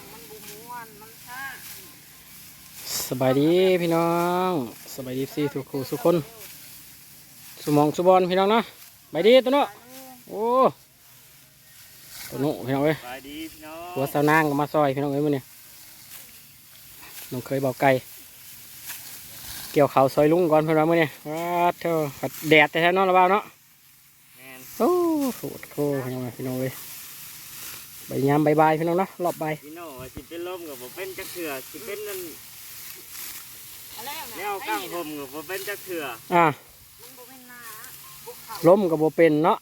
างมันบุม้วนมันช้าสบายดีพี่น้องสบายดีสิทุกคู่ทุกคนสมองสุบอลพี่น้องเนาะบายดีตัวเนาะโอ้ตัวโน้พี่น้องเอ้ยสบายดีพี่น้องหัวสาวนางก็มาซอยพี่น้องเอ้ยมื้อนี้น้องเคยบอกไก่เกี่ยวเขาวซอยลุงก่อนเพื่อนว่ามื้อนี้ว้าเท่าแดดแต่แท้ๆเนอนระบาเนาะแมนโอ้โหโคพี่น้องเอ้ยพี่น้องเอ้ย ใบยามใบใบายพี่น้องเนาะรอบใบายพี่น้องว่าสิเป็นลมกับผมเป็นจักเถื่อสิเป็นนั่นอะไรแนวก้างผมกับผมเป็นจักเถื่ออ่ามันบุเป็นนาบุกเขาล้มกับโบเป็นเนาะ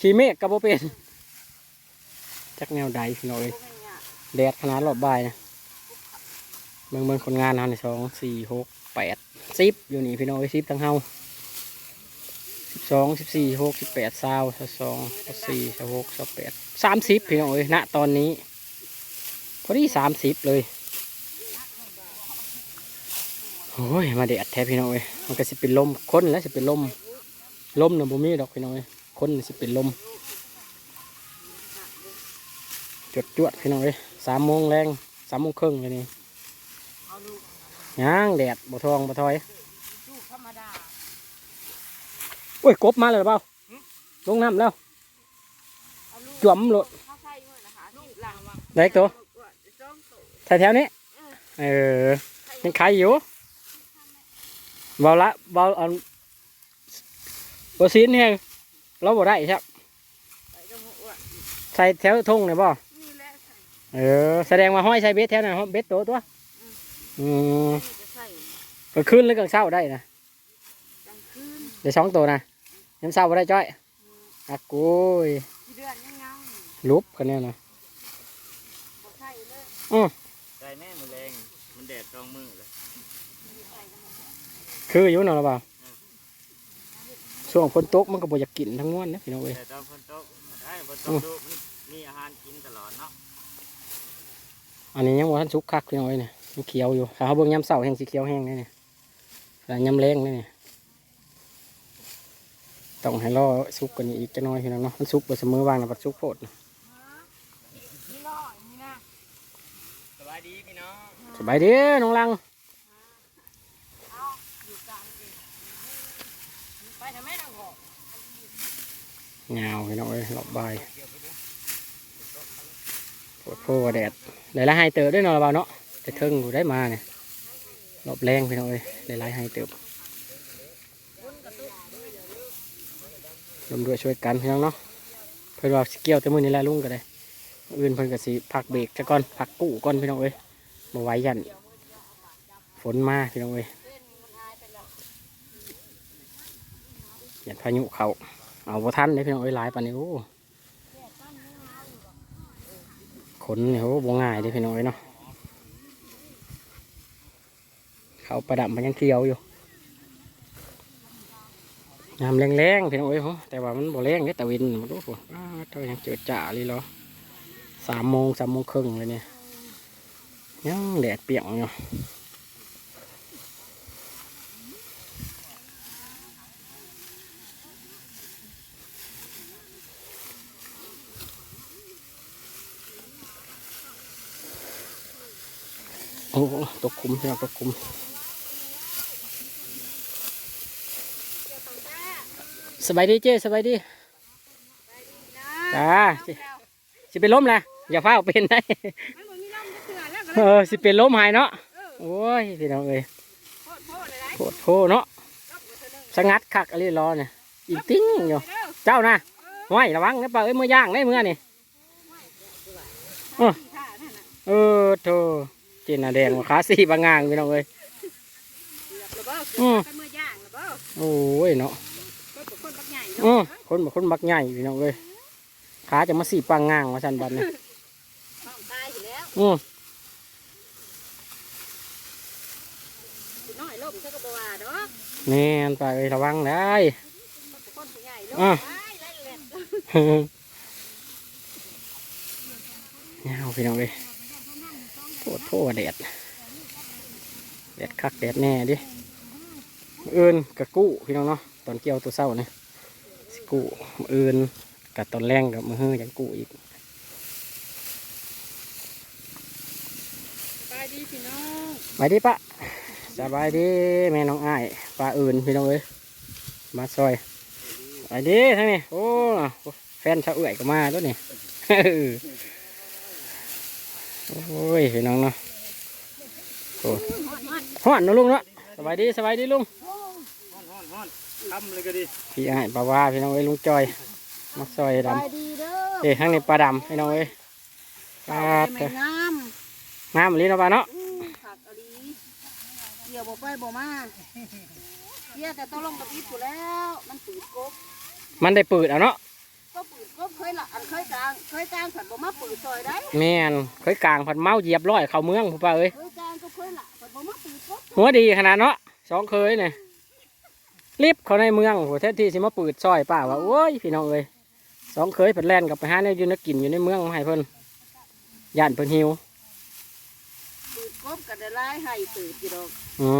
ขี่เมฆกับโบเป็นจักแนวใดพี่น้องเอ้ยบุเป็นเนี่ยแดดขนาดรอบบ่ายนะเมืองเมืองคนงานเฮาในสองสี่หกแปดสิบอยู่นี่พี่น้องไอ้สิบทั้งเฮาสิบสองสิบสี่หกสิบแปดสาวสิบสองสิบสี่สิบหกสิบแปด สามสิบพี่น้องเอ้ยณตอนนี้พอดีสามสิบเลยโอ้ยมาแดดแท้พี่น้องเอ้ยมันก็สิเป็นลมค้นแล้วสิเป็นลมลมน่ะบ่มีดอกพี่น้องเอ้ยคนน่ะสิเป็นลมจดจวดพี่น้องเอ้ยสามโมงแรงสามโมงครึ่งเลยนี่ย่างแดดบ่ทองบ่ถอยโอ้ยกบมาเลยเปล่าลงน้ำแล้ว จวมโลดเขาใส่เมื่อนะคะลูกหลังว่าได้อีกตัวจ้องโตแถวๆนี้ เออยังขายอยู่เบาละเบาอันบซีนเนี่ยเราบ่ได้ครับใส่ตรงหัวใส่แถวทงเลยบ่นี่แหละใส่เออ แสดงว่าห้อยใส่เบ็ดแถวนั้นเบ็ดโตตัวอืมนี่จะใส่ก็ขึ้นหรือกลางเช้าได้นะกลางคืนเดี๋ยวสองตัวนะยังเช้าบ่ได้จ้อยอักกุยกี่เดือนยังยัง ลุบกันเนี่ยนะบ่ใส่เลยอือใจแม่มือแรง มันแดดตองมือเลยคืออยู่เนาะล่ะเปล่าช่วงฝนตกมันก็บ่อยากกินทั้งม้วนนะพี่น้องเอ้ยแต่ตอนฝนตกได้ฝนตอืกมดูมันมีอาหารกินตลอดเนาะ อันนี้ยังบ่ทันสุกคักพี่น้อยเนี่ยมันเขียวอยู่ถ้าเขาเบิ่งยำเสาแห้งสีเขียวแห้งเลยเนี่ยแต่ยำแรงเลยเนี่ยต้องให้รอสุกกว่านี้อีกจะน้อยพี่น้องเนาะมันสุกไปเสมอวางนะบัดสุกโพดน่ะ นี่น้อยนี่นะ สบายดีพี่น้องสบายดีน้องลังเอาอยู่กลางเองไปทำไมต้องบอกเงาพี่น้องเอ้ยรอบบ่ายโพดโพแดดได้ละให้เติบด้วยเนาะบ่าวเนาะแต่เทิงอยู่ได้มาเนี่ยรอบแรงพี่น้องเอ้ยได้ละให้เติบรวมด้วยช่วยกันพี่น้องเนาะเพื่อนว่าสิเกี่ยวแต่มือนี่แหละลุงก็ได้ อื่นเพิ่นก็สิพักเบรกซะก่อนพักกู้ก่อนพี่น้องเอ้ยบ่ไหวยันฝนมาพี่น้องเอ้ยยันพายุเขาเอาบ่ทันเลยพี่น้องเอ้ยหลายปานนี้โอ้ขนเนี่ยโอ้บ่ง่ายเลยพี่น้องเอ้ยเนาะเขาประดับมันยังเขียวอยู่ยามแรงๆพี่น้องเอ้ยโหแต่ว่ามันบ่แรงเด้แต่วินมันดูพุ่นอ้าเท่ายังเจิดจ่าเลยเหรอ สามโมงสามโมงครึ่งเลยเนี่ยยังแดดเปรียกอยู่โอ้โหตกคุมใช่ไหมตกคุมสบายดีเจ้สบายดีจ้าสิสิเป็นล้มแหละ อย่าฟ้าเอาเป็นได้มันบ่มีลมจะเถื่อแล้วก็เออสิเป็นล้มหายเนาะโอ้ยพี่น้องเอ้ยโคตรโคตรเลยนะโคตรโพเนาะลมก็เท่านึงสงัดคักอะไรรอเนี่ยอีกติ้งอยู่เด้อเจ้านะห้อยระวังนะเปล่าเอ้ยมือย่างได้มือนี่ขี้ข้านั่นน่ะเออโธ่เจนน่ะแดงกว่าขาสี่บางงางพี่น้องเอ้ยเกือบแล้วบ่อืมกันมือย่างแล้วบ่โอ้ยเนาะก็เป็นคนบักใหญ่อืเนาะอคนบอกคนบักใหญ่พี่น้องเอ้ยขาจะมาสี่ปังงางมาสันบัดเนี่ยท้องตาย อยู่แล้วอือสิน้อยลมซะก็บ่ว่าดอกแน่นไปเอ้ยระวังได้คนเนคนผู้ใหญ่ลมอะตายไล่เล็ดเงาพี่น้องเอ้ยโทษโทษแดดแดดคักแดดแน่ดิเอินกะกู้พี่น้องเนาะตอนเกี่ยวตัวเศร้าเนี่ยกู้เอินกับตอนแรงกับมือเฮือยังกู้อีกายดีพี่น้องสบายดีปะสบายดีแม่น้องอ้ายปลาอื่นพี่น้องเอ้ยมาซอยสบายดีทั้งนี้โอ้แฟนชาวเอื่อยก็มาตัวนี้โอ้ยพี่น้องเนาะโอ้ฮ้อนเนาะลุงเนาะสบายดีสบายดีลุงฮ้อนฮ้อนฮ้อนทำเลยก็ดีพี่อ้ายปลาว่าพี่น้องเอ้ยลุงจอยมาซอยดบายดีเด้อำเอ้ยทั้งนี้ปลาดำพี่น้องเอ้ยปลาแม่ งามงามลิ้นเอาปลาเนาะอื้อผักอะลีเกี่ยวบ่ไปบ่มาเกี่ยวแต่ต้องลงกระปิดอยู่แล้ว มันปืดกบมันได้ปืดเอาเนาะก็ปืดกบเคยละอันเคยกลางเคยกลางผัดบ่มาปืดซอยได้แม่นเคยกลางผัดเมาเหยียบร้อยเข้าเมืองผู้ป้าเอ้ยเคยกลางก็เคยละผัดบ่มาปืดกบหัวดีขนาดเนาะสองเคยเนี่ยรีบเขาในเมืองหัวแท้ที่สิมาปืดซอยป้าว่าโอ้ยพี่น้องเอ้ยสองเคยเพิ่นแล่นกลับไปหาในอยู่นักกินอยู่ในเมืองมาให้เพิ่นย่านเพิ่นหิวปืด กบก็ได้หลายให้ปืดอยู่ดอกอ๋อ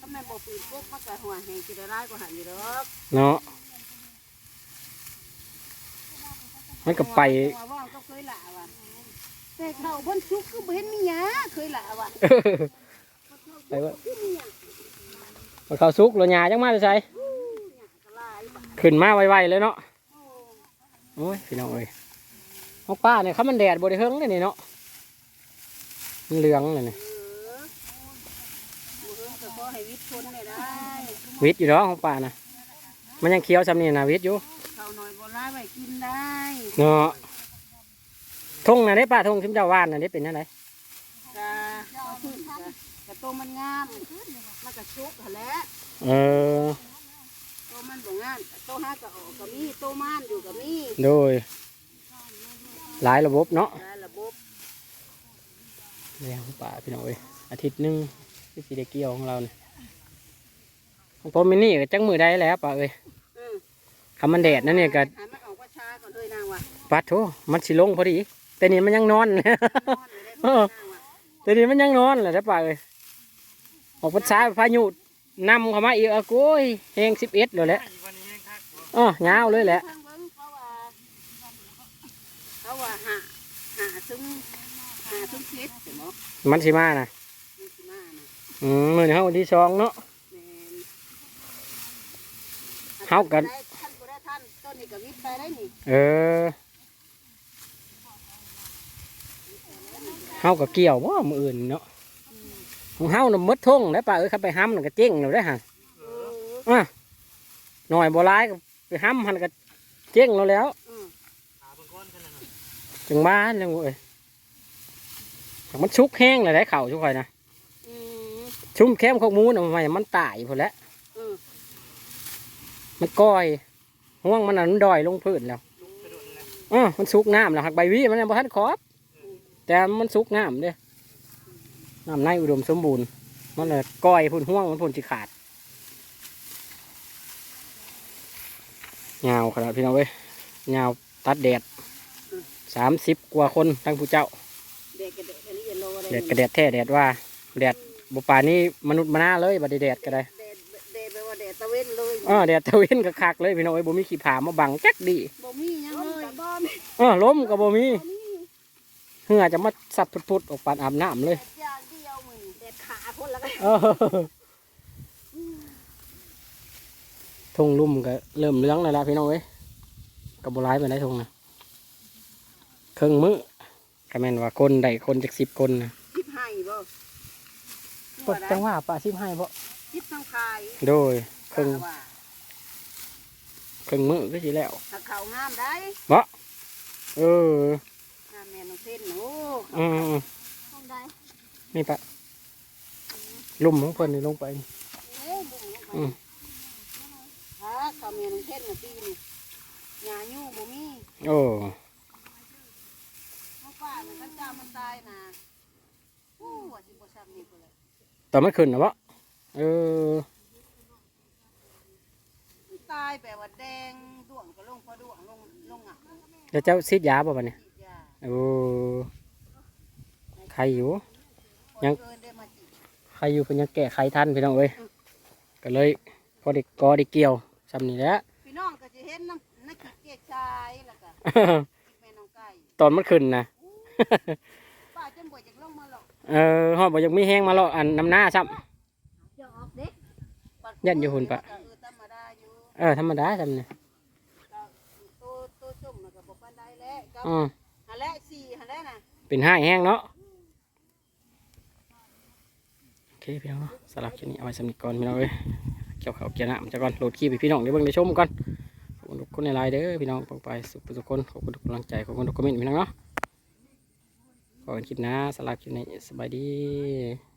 ถ้าแม่นบ่ปืดกบมันก็หัวแห้งสิได้หลายกว่าหันอยู่ดอกเนาะมันก็ไปว่าว่าก็เคยละว่ะแต่เขาบนชุกก็บ่เห็นมีหยังเคยละว่ะไปว่ามันเขาซุกรถยาจังมาจะใส่อู้หยังก็หลายบัดขึ้นมาไวๆเลยเนาะโอ้โอ้ยพี่น้องเอ้ยของป้าเนี่ยเขามันแดดบริเฮิงเลยนี่เนาะมัน เหลืองเลยนี่เออบ่เฮิงก็ขอให้วิทย์ชนได้ได้วิทย์อยู่เนาะของป้านะมันยังเคี้ยวซ้ำนี่นะวิทย์อยู่เขาหน่อยบ่ร้ายไว้กินได้เนาะทงนะได้ป้าทงชิมเจ้าว่านนะได้เป็นยังไงกะเอาขึ้นกะกะโตวมันงามมันก็ชุกหั่นแหละเออโตวมันบ่งามโตวหาก็ออกก็มีโตวม่านอยู่ก็มีโดยหลายระบบเนาะ หลายระบบเลี้ยงป่าพี่น้องเอ้ยอาทิตย์หนึงที่สีเดเกี่ยวของเราเนี่ยของผมมินี่ก็จังมือได้แล้วป่าเอ้ยอืมคำมันแดดนั่นเนี่ยก็ให้มันออกว่าช้าก่อนเลยนางว่ะปัดโถมันสิลงพอดี แต่นี่มันยังนอนนอนเลยได้เออแต่นี่มันยังนอนแหละได้ป่าเอ้ยออกพรรษาพายุนำเข้ามาอีกอะโก้ยแหงสิบเอ็ดเลยแหละไอ้วันนี้ยังคักบ่อ๋อยาวเลยแหละเพิ่งเบิ่งเขาว่าเขาว่าหาหาซุ้ม หาซุ้มคิดเห็นบ่มันสิมานะมีสิมานะอืมมือนี้เฮาวันที่สองเนาะ แม่นเฮากันได้ท่านบ่ได้ท่านต้นนี้ก็วิทย์ไปได้นี่เออเฮาก็เกี่ยวว่ามืออื่นเนาะของเฮาน่ะหมดทงได้ป่าเอ้ยเข้าไปห้ำน่ะก็เจ๊งแล้วได้อห่ะเอออะหน่อยบ่ร้ายก็ไปห้ำหันก็เจ๊งแล้วแล้วอืมหาเบิ่งก้อนขนาดนั้นจังบ้านเลยเว้ย มันชุกแห้งเลยได้เข่าชุกข่อยนะอืมชุ่มแคมข้าวหมูน่ะมันมันตายพอแล้วอืมมันก้อยห่วงมันน่ะมันดอยลงพื้นแล้วกระโดดเลยอ๋อมันสุกน้ำแล้วหักใบวิมันยังบ่ทันขอบแต่มันสุกน้ำเด้น้ำในอุดมสมบูรณ์ มันเลยก้อยพุ่นห่วงมันพุ่นสิขาดยาวขนาดพี่น้องเว้ยยาวตัดแดดสามสิบกว่าคนทั้งผู้เจ้า แดดกระแดดแท้แดดว่าแดดบุป่านนี้มนุษย์มาหน้าเลยบัดนี้แดดก็ได้แดดแดดแปลว่าแดดตะเวนเลยอ๋อแดดตะเวนก็คักเลยพี่น้องเอ้ยบ่มีขี้ผามาบังจักดีบ่มีหยังเลยบ่มีอ๋อล้มก็บ่มีเหือจะมาสับพุดๆออกปานอาบน้ำเลยอย่างเดียวมึงแดดขาคนละกันเออทงลุ่มก็เริ่มเหลื้องแล้วล่ะพี่น้องเอ้ยกับบุร้ายไปได้ทงนะเครื่องมือก็แม่นว่าคนใดคนจากสิบคนนะ คิดให้บ่ปดจังว่าป่าสิบให้บ่คิดทางคายโดยเครื่องว่าเครื่องมือก็สิแล้วถ้าเขางามได้เอองามแม่น้องเส้นโอ้อืมห้องใดนี่ปะลุ่มของเพิ่นนี่ลงไปเอ้ยบุ้งลงไปอืมฮะเขาแม่น้องเส้นน่ะปีนี่หญ้ายู่บ่มีโอ้เมื่อป้าเนี่ยพระเจ้ามันตายนะโอ้ ว่าสิบ่ซ้ำนี่พุ่นเลยตอนมันขึ้นนะบ่เออมันตายแปลว่าแดงดวงก็ลงพอดวงลงลงอะแล้วเจ้าซีดยาบ่บัดนี้ฉีดยาโอ้ใครอยู่ยัง เกินได้มาจิใครอยู่เพิ่นยังแก้ไขทันพี่น้องเอ้ยก็เลยพอได้กอได้เกี่ยวซ้ำนี่แหละ พี่น้องก็จะเห็นน้ำนักกิจเกียรติชายแล้วก็แม่น้องไก่ตอนมันขึ้นนะ เเออฮอดบ่ยังมีแห้งมาเลาะอันน้ำหน้าซ้จะออกเด็กยันอยู่หุ่นปะเออธรรมดาอยู่ำเออธรรมดาซ้ำเนี่ยก็โตโตจุ่มน่ะก็บ่ปานใดแล้วก็อืมหันแหละสี่หันแหละน่ะเป็นห้ายแห้งเนาะโอเคพี่น้องเนาะสลับคลิปนี้เอาไว้สำนึกก่อนพี่น้องเอ้ยเกี่ยวเขาวเกี่ยวน้ำจะก่อนโหลดคลิปให้พี่น้องได้เบิ่งได้ชมก่อนขอบคุณทุกคนในไลน์เด้อพี่น้องปองไปสุขทุกคนขอบคุณทุกกำลังใจขอบคุณทุกคอมเมนต์พี่น้องเนาะขอ กันคลิปหนะสลับคลิปนี้สบายดี